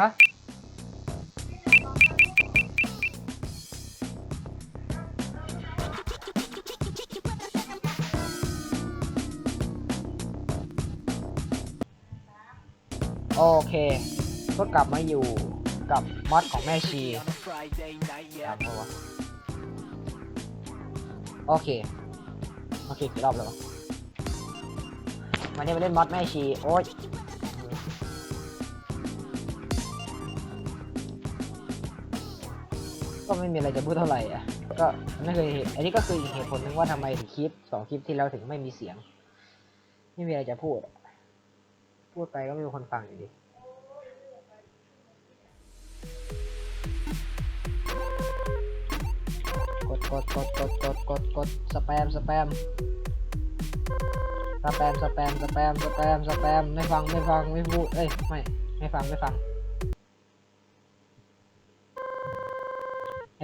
ฮะโอเค ก็กลับมาอยู่กับมอดของแม่ชีตามเขาวะโอเค โอเคกี่รอบแล้ววะวันนี้มาเล่นมอดแม่ชี โอ๊ย ไม่มีอะไรจะพูดเท่าไหร่อะก็นั่นคือเหตุอันนี้ก็คืออีกเหตุผลหนึ่งว่าทำไมถึงคลิปสองคลิปที่แล้วถึงไม่มีเสียง ไม่มีอะไรจะพูด พูดไปก็ไม่มีคนฟังอยู่ดีกดกดกดกดกดกดกดสแปมสแปมสแปมสแปมสแปมสแปมสแปมไม่ฟังไม่ฟังไม่พูดเอ้ยไม่ไม่ฟังไม่ฟัง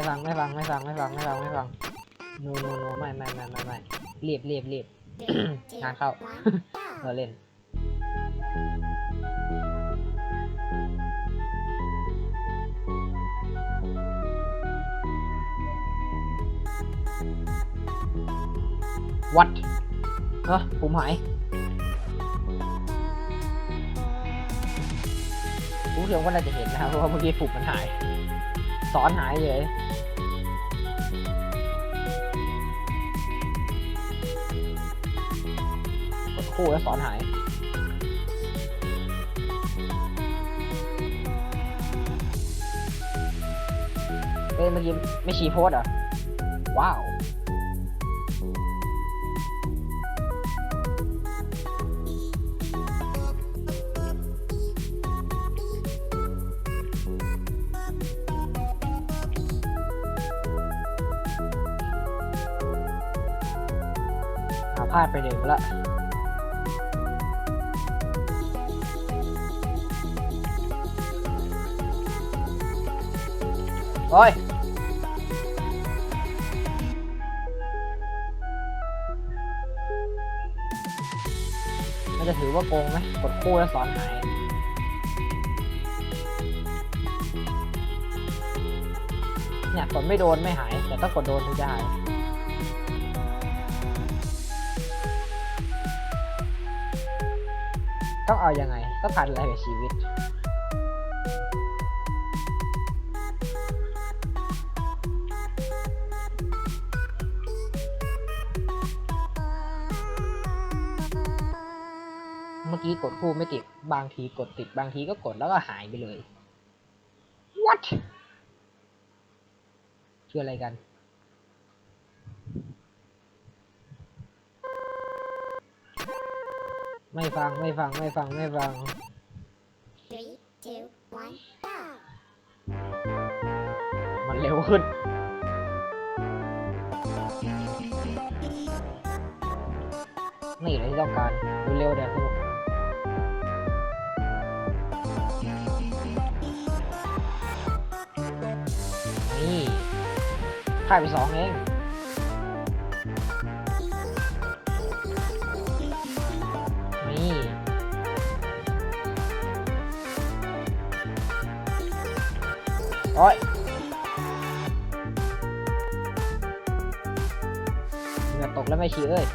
ไม่ฟังไม่ฟังไม่ฟังไม่ฟังไม่ฟังไม่ฟังโนโนโนไม่ไม่ไม่ไม่ไม่รีบรีบรีบงานเข้าเราเล่นวัดเออผมหายผู้ชมก็น่าจะเห็นนะครับเพราะว่าเมื่อกี้ฝุ่มมันหาย สอนหายเลยกดคู่แล้วสอนหายเอ้ยเมื่อกี้ไม่ชี้โพสเหรอะว้าว พลาดไปหนึ่งละโอ้ยมันจะถือว่าโกงไหมกดคู่แล้วสอนหายเนี่ยกดไม่โดนไม่หาย แต่ถ้ากดโดนถึงจะหาย ต้องเอายังไงต้องพันอะไรกับชีวิต เมื่อกี้กดคู่ไม่ติด บางทีกดติด บางทีก็กดแล้วก็หายไปเลย what คืออะไรกัน ไม่ฟังไม่ฟังไม่ฟังไม่ฟัง Three, two, one, go! มันเร็วขึ้น นี่เลยที่ต้องการเร็วๆเดี๋ยวสนุกนี่ค่ายไปสองเอง อ้ยเหงื่อตกแล้วไม่ชี้เอ้ย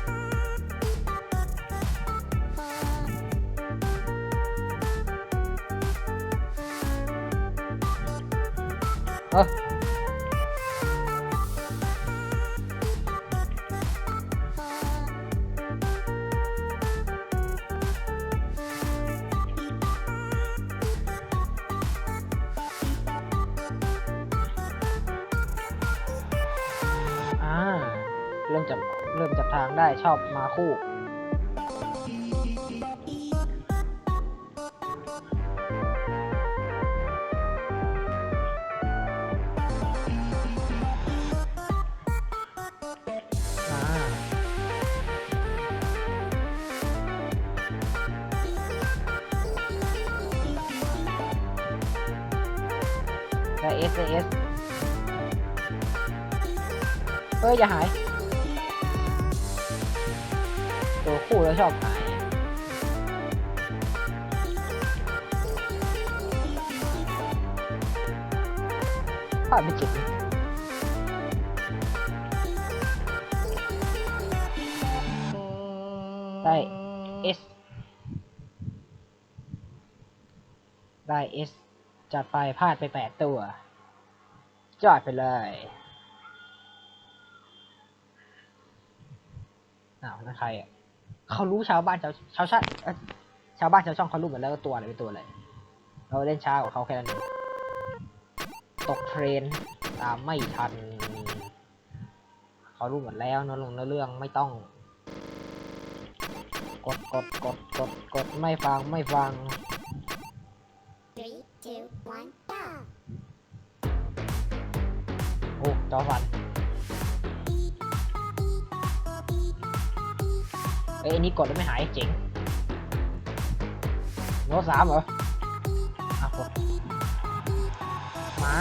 เริ่มจับเริ่มจับทางได้ชอบมาคู่ได้เอสเอสเอ้ยอย่าหาย ตัวคู่แล้วชอบหายพลาดไปเจ็ดนิดได้ S ได้ S จัดไปพลาดไปแปดตัวจอดไปเลยอ้าวนั่นใครอะ เขารู้ชาวบ้านชาวชาวชาติเอ้ยชาวบ้านชาวช่องเขารู้หมดแล้วว่าตัวอะไรเป็นตัวอะไรเราเล่นช้ากว่าเขาแค่นั้นเองตกเทรนตามไม่ทันเขารู้หมดแล้วเนื้อลงเนื้อเรื่องไม่ต้อง กดกดกดกดกดไม่ฟังไม่ฟัง Three, two, one, go. โอ้จอฟัน เอ้ยอันนี้กดแล้วไม่หายเจ๋งโน้ตสามเหรออะกดมา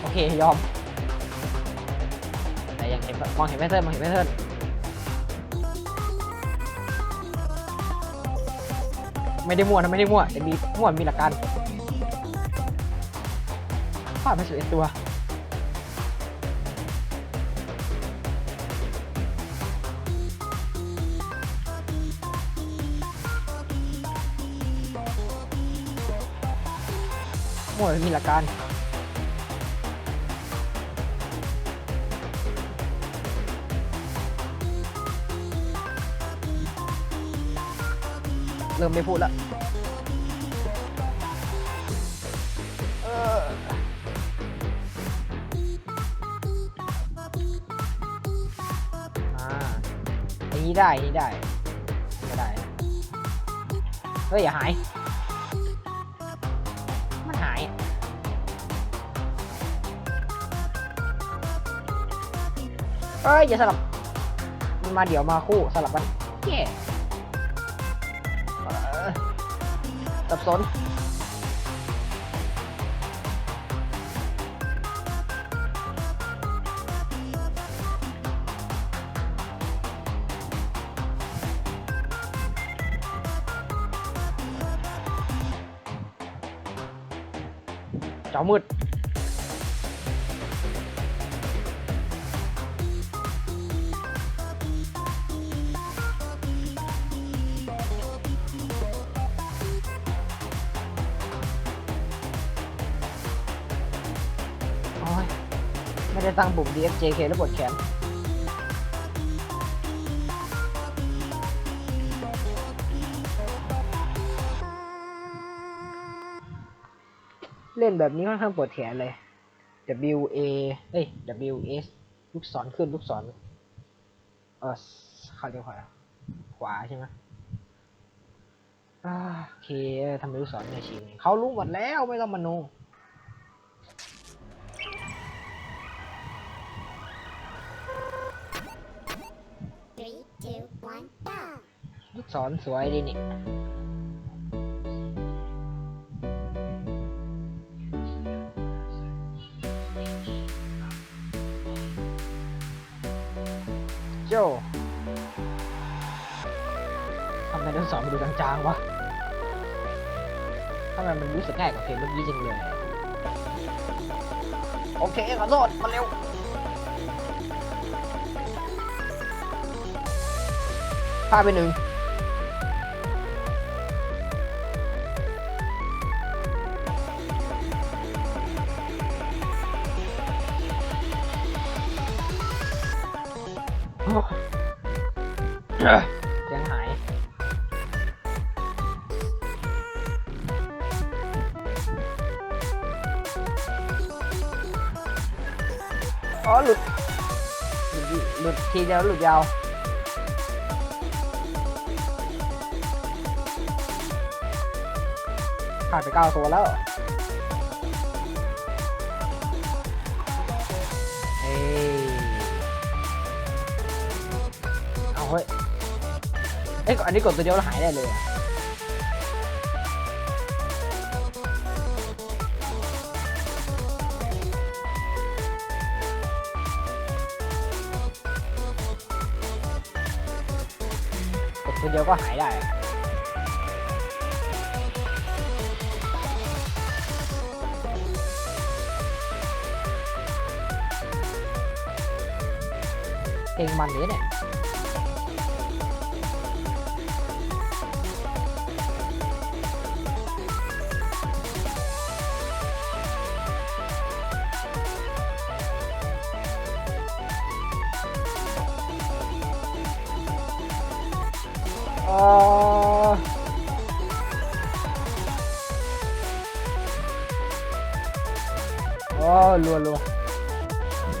โอเค ยอม แต่ยังเห็นมองเห็นแพทเทิร์นมองเห็นแพทเทิร์นไม่ได้มั่วนะไม่ได้มั่วแต่มีมั่วมีหลักการพลาดไปสิบเอ็ดตัว มั่วมีหลักการเริ่มไม่พูดล้วเอออ่าอันนี้ได้ นี้ได้ ก็ได้ เฮ้ย อย่าหาย เอ้ยอย่าสลับมันมาเดี๋ยวมาคู่สลับกันแย่เอ่อสับสนจอมืด ได้ตั้งปุ่ม DFJK แล้วปวดแขน เล่นแบบนี้ค่อนข้างปวดแขนเลย W A เอ้ย W S ลูกศรขึ้นลูกศร เออเขาเรียกว่าขวาใช่ไหมโอเคทำไมลูกศรเนี่ยชี้อย่างเขารู้หมดแล้วไม่ต้องมโน ลูกศรสวยดีนี่โจทำไมลูกศรมันดูจางๆวะทำไมมันรู้สึกง่ายกว่าเพลงเมื่อกี้จังเลยโอเคขอโทษมาเร็วพาไปหนึ่ง เสียงหาย อ๋อหลุด หลุดทีเดียวหลุดยาวผ่านไปเก้าตัวแล้ว ฮ้ย เอ้ยอันนี้กดตัวเดียวแล้วหายได้เลยอะกดตัวเดียวก็หายได้เก่งมันเลยเนี่ย โอ้รัวรัว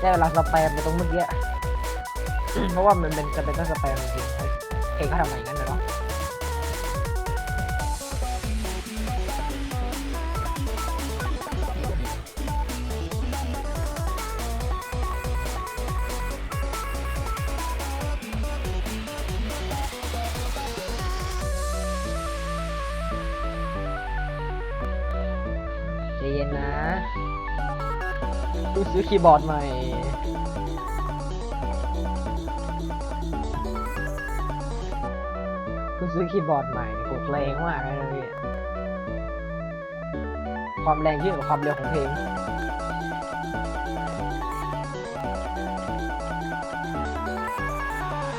ได้เวลาสแปมไปตรงเมื่อกี้ เพราะว่ามันเป็นจะเป็นต้องสแปมจริงๆเพลงเขาทำอย่างนั้นนะเนาะใจเย็นนะ ซื้อคีย์บอร์ดใหม่เพิ่งซื้อคีย์บอร์ดใหม่กดแรงมากเลยนะพี่ความแรงที่กับความเร็วของเพลง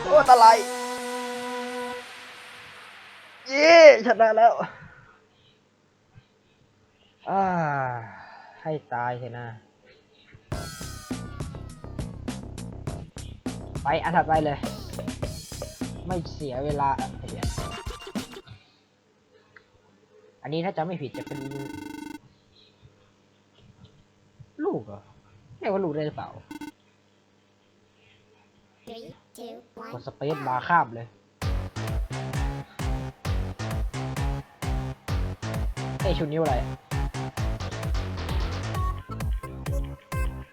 โอ้ตะไลเย้ชนะแล้ว อ่า ให้ตายเถอะนะ ไปอันถัดไปเลย ไม่เสียเวลาเดี๋ยอันนี้ถ้าจะไม่ผิดจะเป็น ลูกเหรอไม่ว่าลูกได้หรือเปล่า Three, two, กดสเปซบาร์ข้ามเลยเอ้ยชุดนิ้วอะไร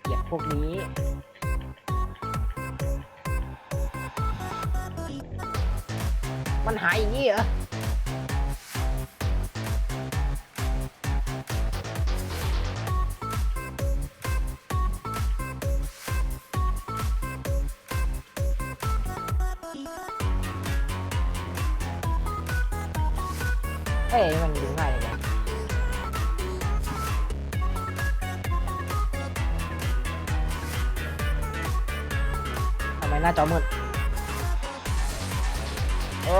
เหยียบพวกนี้ มันหายอย่างนี้เหรอเอ้ยมันดูง่ายเลยทำไมหน้าจอมืด โอ้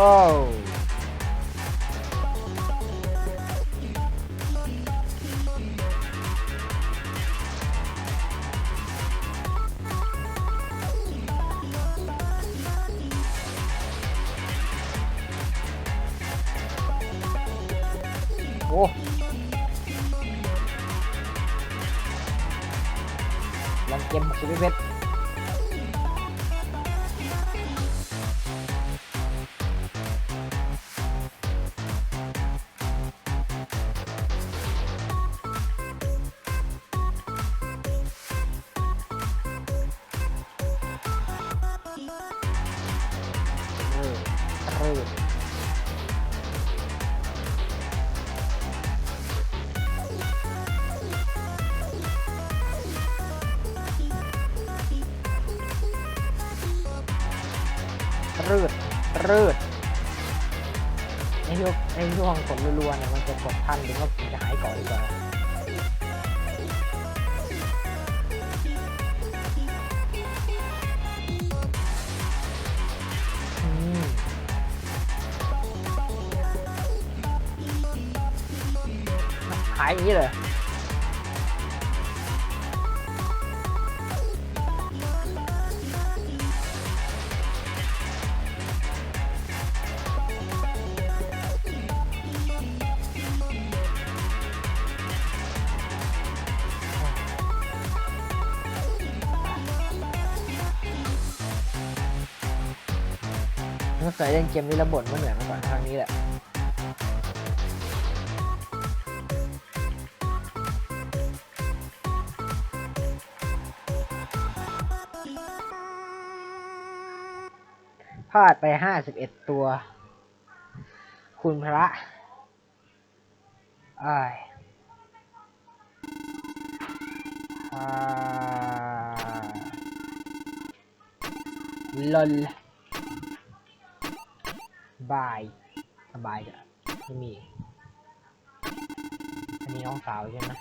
โหยังเกม60เวทเอ รืดรืดในช่วงในช่วงกดรัวๆเนี่ยมันจะกดทันหรือว่ามันจะหายก่อนดีกว่าอืมหายอย่างนี้เลย ถ้าเคยเล่นเกมนี้แล้วบ่นว่าเหนื่อยมาก่อนครั้งนี้แหละพลาดไปห้าสิบเอ็ดตัว คุณพระอ้ายลล บาย สบายจ้ะไม่มี อันนี้น้องสาวใช่ไหม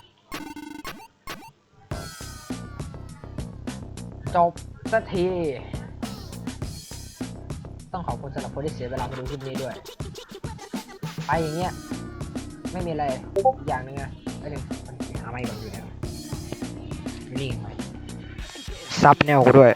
จบสักที ต้องขอบคุณสำหรับคนที่เสียเวลามาดูคลิปนี้ด้วย ไปอย่างเงี้ย ไม่มีอะไรอีกอย่างนึงอะไอ้หนึ่งมันหาไม่ก่อนอยู่แล้วนี่ไงซับแนวกูด้วย